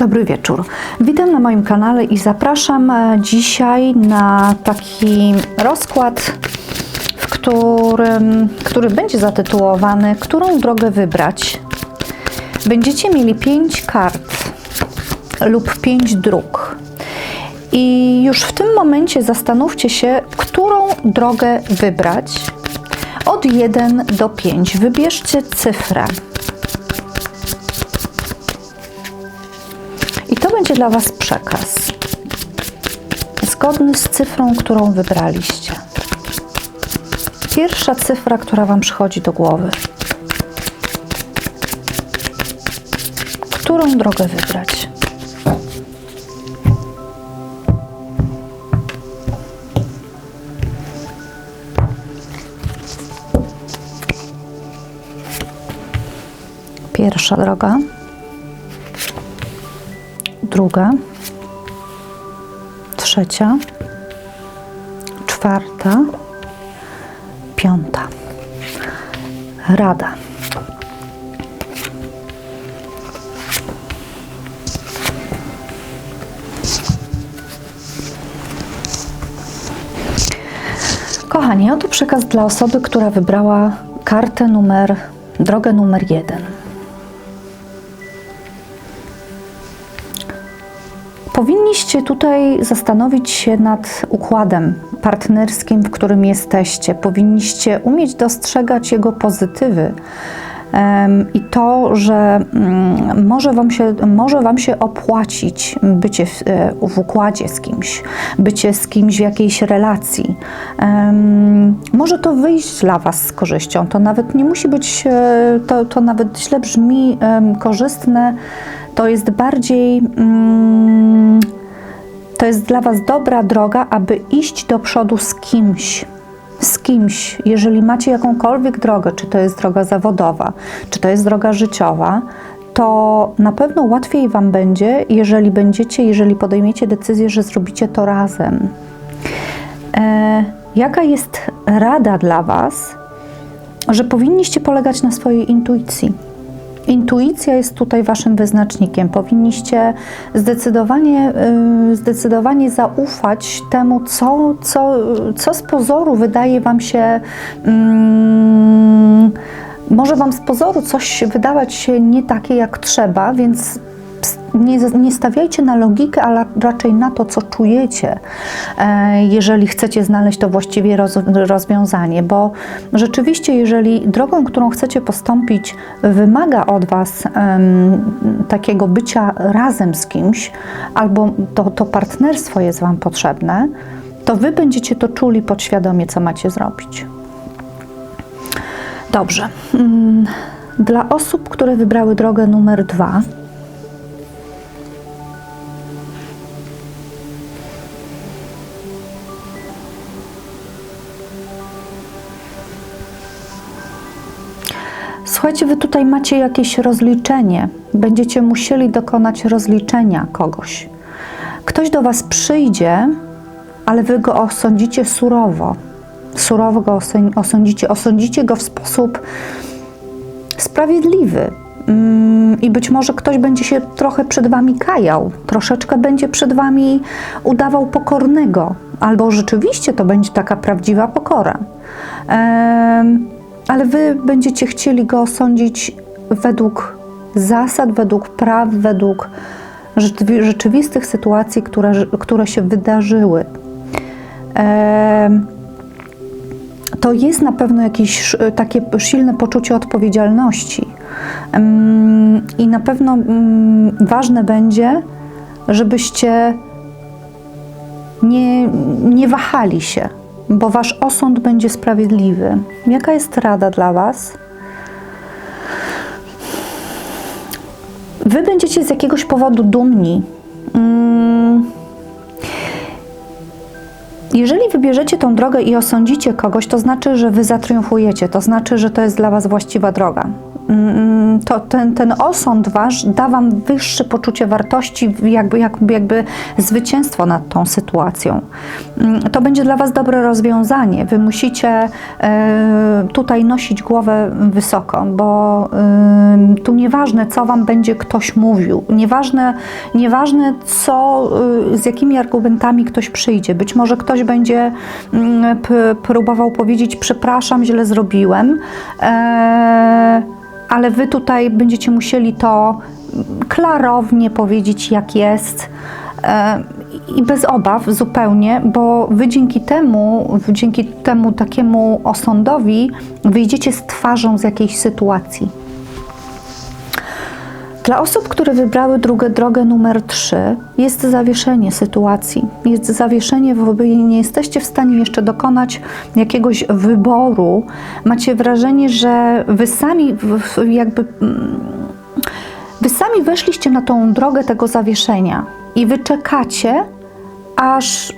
Dobry wieczór. Witam na moim kanale i zapraszam e, dzisiaj na taki rozkład, w którym, który będzie zatytułowany Którą drogę wybrać? Będziecie mieli pięć kart lub pięć dróg. I już w tym momencie zastanówcie się, którą drogę wybrać. Od 1 do 5. Wybierzcie cyfrę. To będzie dla Was przekaz. Zgodny z cyfrą, którą wybraliście. Pierwsza cyfra, która Wam przychodzi do głowy. Którą drogę wybrać? Pierwsza droga druga, trzecia, czwarta, piąta. Rada. Kochani, oto przekaz dla osoby, która wybrała kartę numer, drogę numer jeden. Powinniście tutaj zastanowić się nad układem partnerskim, w którym jesteście. Powinniście umieć dostrzegać jego pozytywy. I to, że mm, może wam, się, może wam się opłacić bycie w, e, w układzie z kimś, bycie z kimś w jakiejś relacji. Może to wyjść dla Was z korzyścią. To nawet nie musi być, e, to, to nawet źle brzmi korzystne. To jest bardziej. To jest dla Was dobra droga, aby iść do przodu z kimś. Z kimś, jeżeli macie jakąkolwiek drogę, czy to jest droga zawodowa, czy to jest droga życiowa, to na pewno łatwiej Wam będzie, jeżeli będziecie, jeżeli podejmiecie decyzję, że zrobicie to razem. E, jaka jest rada dla Was, że powinniście polegać na swojej intuicji? Intuicja jest tutaj waszym wyznacznikiem. Powinniście zdecydowanie, y, zdecydowanie zaufać temu, co, co, co z pozoru wydaje wam się. Mm, może wam z pozoru coś wydawać się nie takie jak trzeba, więc nie, nie stawiajcie na logikę, ale raczej na to, co czujecie, e, jeżeli chcecie znaleźć to właściwie roz, rozwiązanie, bo rzeczywiście, jeżeli drogą, którą chcecie postąpić, wymaga od Was takiego bycia razem z kimś, albo to, to partnerstwo jest Wam potrzebne, to Wy będziecie to czuli podświadomie, co macie zrobić. Dobrze. Mm, Dla osób, które wybrały drogę numer dwa, Słuchajcie, wy tutaj macie jakieś rozliczenie. Będziecie musieli dokonać rozliczenia kogoś. Ktoś do was przyjdzie, ale wy go osądzicie surowo. Surowo go osą- osądzicie. Osądzicie go w sposób sprawiedliwy. Mm, I być może ktoś będzie się trochę przed wami kajał, troszeczkę będzie przed wami udawał pokornego, albo rzeczywiście to będzie taka prawdziwa pokora. Em, ale wy będziecie chcieli go osądzić według zasad, według praw, według rzeczywi- rzeczywistych sytuacji, które, które się wydarzyły. To jest na pewno jakieś takie silne poczucie odpowiedzialności. I na pewno mm, ważne będzie, żebyście nie, nie wahali się, bo wasz osąd będzie sprawiedliwy. Jaka jest rada dla was? Wy będziecie z jakiegoś powodu dumni. Mm. Jeżeli wybierzecie tą drogę i osądzicie kogoś, to znaczy, że wy zatriumfujecie, to znaczy, że to jest dla was właściwa droga. Mm, to ten, ten osąd wasz da wam wyższe poczucie wartości, jakby, jakby, jakby zwycięstwo nad tą sytuacją. Mm, To będzie dla was dobre rozwiązanie. Wy musicie e, tutaj nosić głowę wysoko, bo tu nieważne, co wam będzie ktoś mówił, nieważne, nieważne co, e, z jakimi argumentami ktoś przyjdzie. Być może ktoś będzie mm, próbował powiedzieć, przepraszam, źle zrobiłem, e, ale wy tutaj będziecie musieli to klarownie powiedzieć, jak jest. E, I bez obaw zupełnie, bo wy dzięki temu, dzięki temu takiemu osądowi wyjdziecie z twarzą z jakiejś sytuacji. Dla osób, które wybrały drugą drogę numer 3, jest zawieszenie sytuacji. Jest zawieszenie, bo nie jesteście w stanie jeszcze dokonać jakiegoś wyboru. Macie wrażenie, że wy sami jakby mm, Wy sami weszliście na tą drogę tego zawieszenia i wy czekacie, aż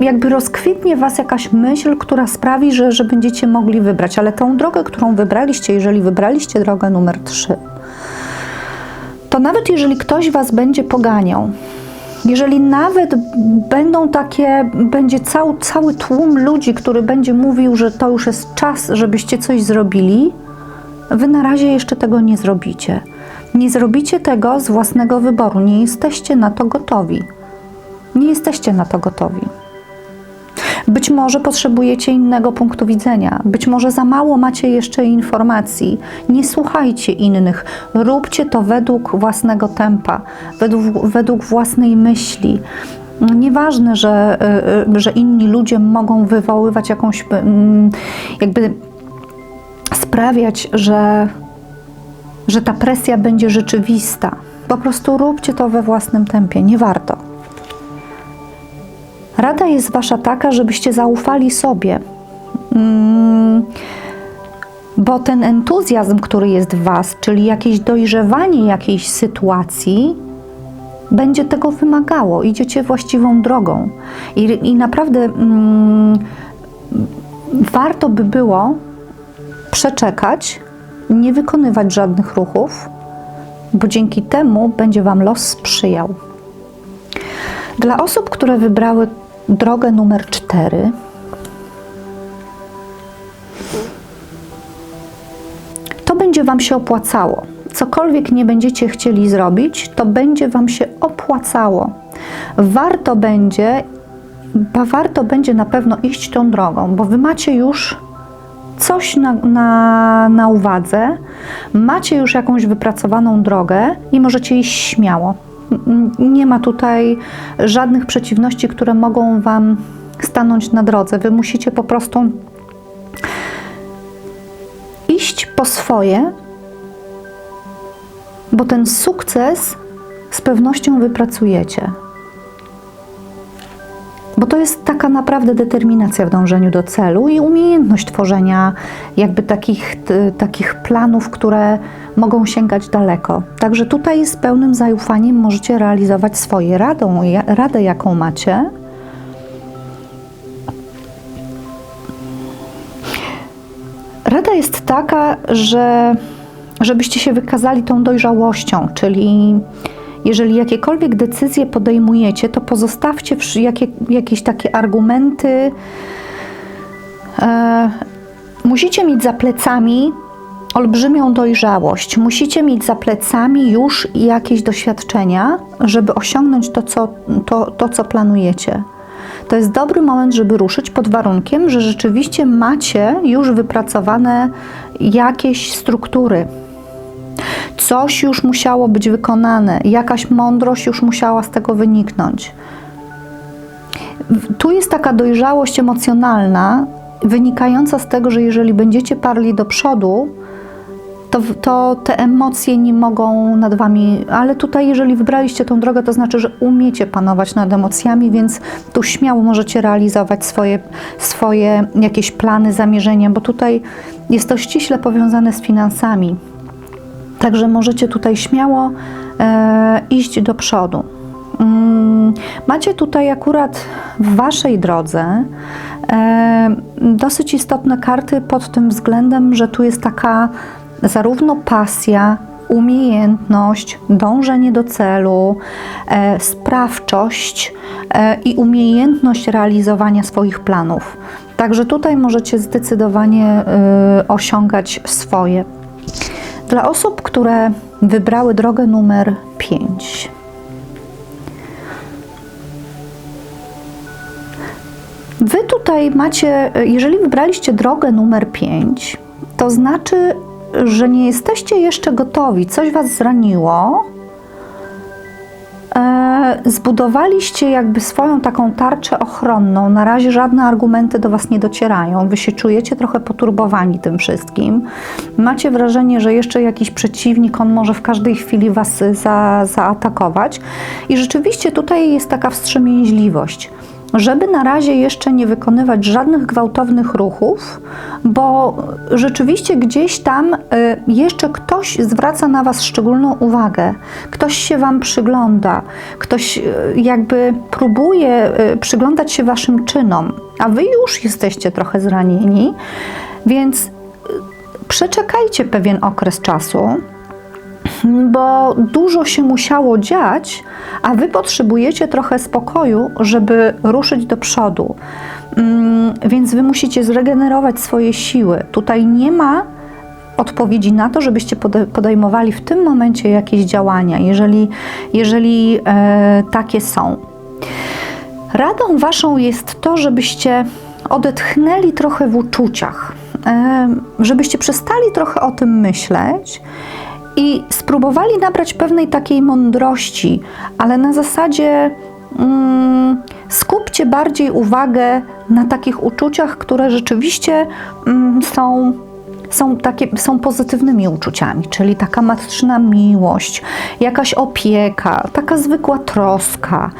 jakby rozkwitnie was jakaś myśl, która sprawi, że, że będziecie mogli wybrać. Ale tą drogę, którą wybraliście, jeżeli wybraliście drogę numer 3, to nawet jeżeli ktoś was będzie poganiał, jeżeli nawet będą takie, będzie cały, cały tłum ludzi, który będzie mówił, że to już jest czas, żebyście coś zrobili, Wy na razie jeszcze tego nie zrobicie. Nie zrobicie tego z własnego wyboru. Nie jesteście na to gotowi. Nie jesteście na to gotowi. Być może potrzebujecie innego punktu widzenia, być może za mało macie jeszcze informacji. Nie słuchajcie innych, róbcie to według własnego tempa, według, według własnej myśli. Nieważne, że, y, y, że inni ludzie mogą wywoływać jakąś mm, jakby sprawiać, że, że ta presja będzie rzeczywista. Po prostu róbcie to we własnym tempie, nie warto. Rada jest wasza taka, żebyście zaufali sobie. Mm, bo ten entuzjazm, który jest w was, czyli jakieś dojrzewanie jakiejś sytuacji, będzie tego wymagało. Idziecie właściwą drogą. I, i naprawdę mm, warto by było przeczekać, nie wykonywać żadnych ruchów, bo dzięki temu będzie Wam los sprzyjał. Dla osób, które wybrały drogę numer 4, to będzie Wam się opłacało. Cokolwiek nie będziecie chcieli zrobić, to będzie Wam się opłacało. Warto będzie, warto będzie na pewno iść tą drogą, bo Wy macie już coś na, na, na uwadze, macie już jakąś wypracowaną drogę i możecie iść śmiało. Nie ma tutaj żadnych przeciwności, które mogą Wam stanąć na drodze. Wy musicie po prostu iść po swoje, bo ten sukces z pewnością wypracujecie. Bo to jest taka naprawdę determinacja w dążeniu do celu i umiejętność tworzenia jakby takich, t, takich planów, które mogą sięgać daleko. Także tutaj z pełnym zaufaniem możecie realizować swoje radą, radę, jaką macie. Rada jest taka, że żebyście się wykazali tą dojrzałością, czyli jeżeli jakiekolwiek decyzje podejmujecie, to pozostawcie jakie, jakieś takie argumenty. E, musicie mieć za plecami olbrzymią dojrzałość, musicie mieć za plecami już jakieś doświadczenia, żeby osiągnąć to, co, to, to, co planujecie. To jest dobry moment, żeby ruszyć pod warunkiem, że rzeczywiście macie już wypracowane jakieś struktury, coś już musiało być wykonane, jakaś mądrość już musiała z tego wyniknąć. Tu jest taka dojrzałość emocjonalna, wynikająca z tego, że jeżeli będziecie parli do przodu, to, to te emocje nie mogą nad wami, ale tutaj, jeżeli wybraliście tą drogę, to znaczy, że umiecie panować nad emocjami, więc tu śmiało możecie realizować swoje, swoje jakieś plany, zamierzenia, bo tutaj jest to ściśle powiązane z finansami. Także możecie tutaj śmiało e, iść do przodu. Mm, Macie tutaj akurat w Waszej drodze e, dosyć istotne karty pod tym względem, że tu jest taka zarówno pasja, umiejętność, dążenie do celu, e, sprawczość e, i umiejętność realizowania swoich planów. Także tutaj możecie zdecydowanie e, osiągać swoje. Dla osób, które wybrały drogę numer 5. Wy tutaj macie, jeżeli wybraliście drogę numer 5, to znaczy, że nie jesteście jeszcze gotowi, coś was zraniło. Zbudowaliście jakby swoją taką tarczę ochronną. Na razie żadne argumenty do was nie docierają. Wy się czujecie trochę poturbowani tym wszystkim. Macie wrażenie, że jeszcze jakiś przeciwnik, on może w każdej chwili was za, zaatakować. I rzeczywiście tutaj jest taka wstrzemięźliwość żeby na razie jeszcze nie wykonywać żadnych gwałtownych ruchów, bo rzeczywiście gdzieś tam y, jeszcze ktoś zwraca na Was szczególną uwagę, ktoś się Wam przygląda, ktoś y, jakby próbuje y, przyglądać się Waszym czynom, a Wy już jesteście trochę zranieni, więc przeczekajcie pewien okres czasu bo dużo się musiało dziać, a wy potrzebujecie trochę spokoju, żeby ruszyć do przodu. Mm, więc wy musicie zregenerować swoje siły. Tutaj nie ma odpowiedzi na to, żebyście podejmowali w tym momencie jakieś działania, jeżeli, jeżeli e, takie są. Radą waszą jest to, żebyście odetchnęli trochę w uczuciach, e, żebyście przestali trochę o tym myśleć i spróbowali nabrać pewnej takiej mądrości, ale na zasadzie mm, skupcie bardziej uwagę na takich uczuciach, które rzeczywiście mm, są są, takie, są pozytywnymi uczuciami, czyli taka matczyna miłość, jakaś opieka, taka zwykła troska,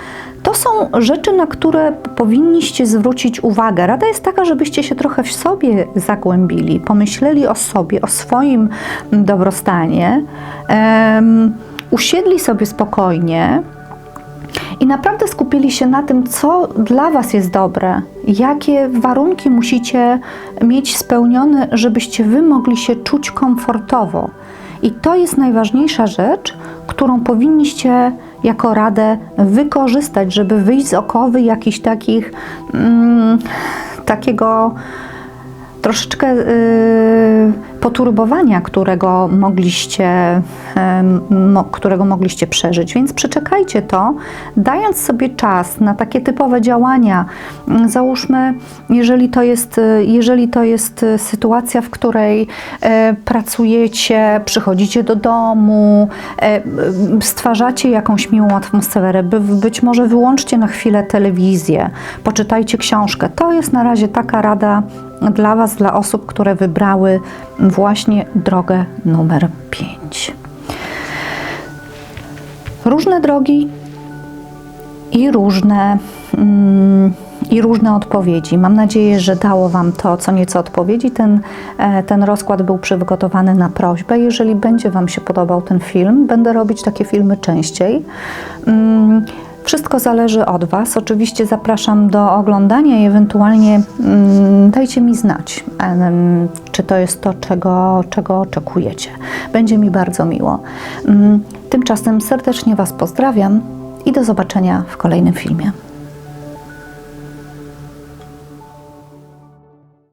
to są rzeczy, na które powinniście zwrócić uwagę. Rada jest taka, żebyście się trochę w sobie zagłębili, pomyśleli o sobie, o swoim dobrostanie, um, usiedli sobie spokojnie i naprawdę skupili się na tym, co dla Was jest dobre, jakie warunki musicie mieć spełnione, żebyście Wy mogli się czuć komfortowo. I to jest najważniejsza rzecz, którą powinniście jako radę wykorzystać, żeby wyjść z okowy jakichś takich mm, takiego troszeczkę y, poturbowania, którego mogliście, którego mogliście przeżyć. Więc przeczekajcie to, dając sobie czas na takie typowe działania. Załóżmy, jeżeli to jest, jeżeli to jest sytuacja, w której e, pracujecie, przychodzicie do domu, e, stwarzacie jakąś miłą atmosferę, być może wyłączcie na chwilę telewizję, poczytajcie książkę. To jest na razie taka rada dla Was, dla osób, które wybrały właśnie drogę numer 5. Różne drogi i różne, mm, i różne odpowiedzi. Mam nadzieję, że dało Wam to co nieco odpowiedzi. Ten, e, ten rozkład był przygotowany na prośbę. Jeżeli będzie Wam się podobał ten film, będę robić takie filmy częściej. Mm, wszystko zależy od Was. Oczywiście zapraszam do oglądania i ewentualnie mm, dajcie mi znać, czy to jest to, czego, czego oczekujecie. Będzie mi bardzo miło. Mm, tymczasem serdecznie Was pozdrawiam i do zobaczenia w kolejnym filmie.